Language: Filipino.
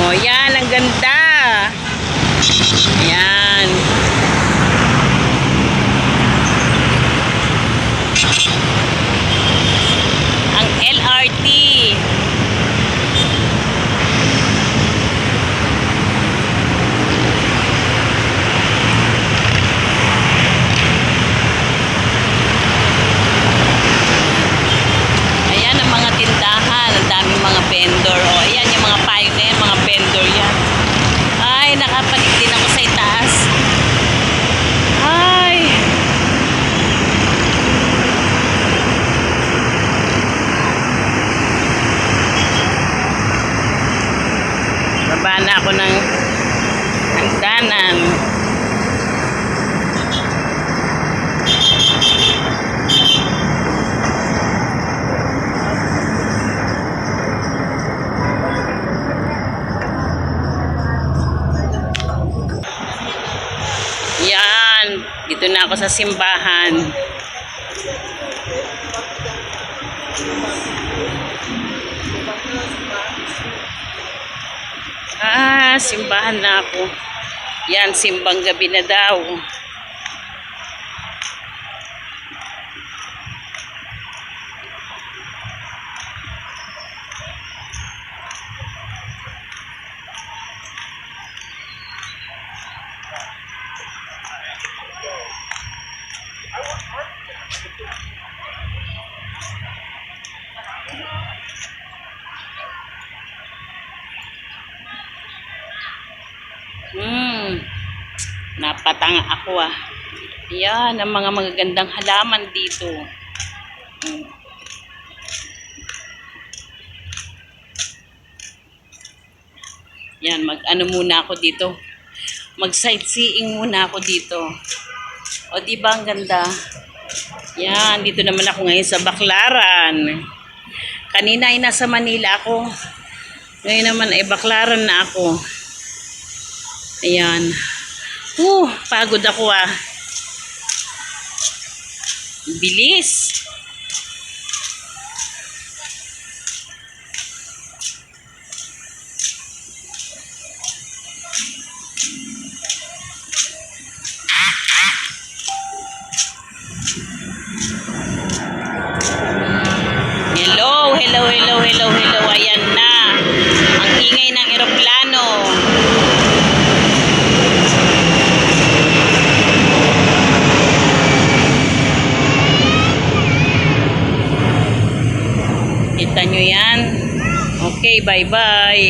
Oh, yan. Ang ganda. Ayan. Ako ng hagdanan. Yan. Dito na ako sa simbahan. Simbahan na ako. Yan, simbang gabi na daw. Hmm. Napatanga ako ah. Yan, ang mga magagandang halaman dito. Hmm. Yan, mag-ano muna ako dito. Mag-sightseeing muna ako dito. O, di ba ang ganda? Yan, dito naman ako ngayon sa Baklaran. Kanina ay nasa Manila ako. Ngayon naman ay Baklaran na ako. Ayan. Uh, pagod ako ah. Bilis. Hello, hello, hello, hello. Ayan na. Ang ingay ng eroplano. Kita nyo yan? Okay, bye-bye.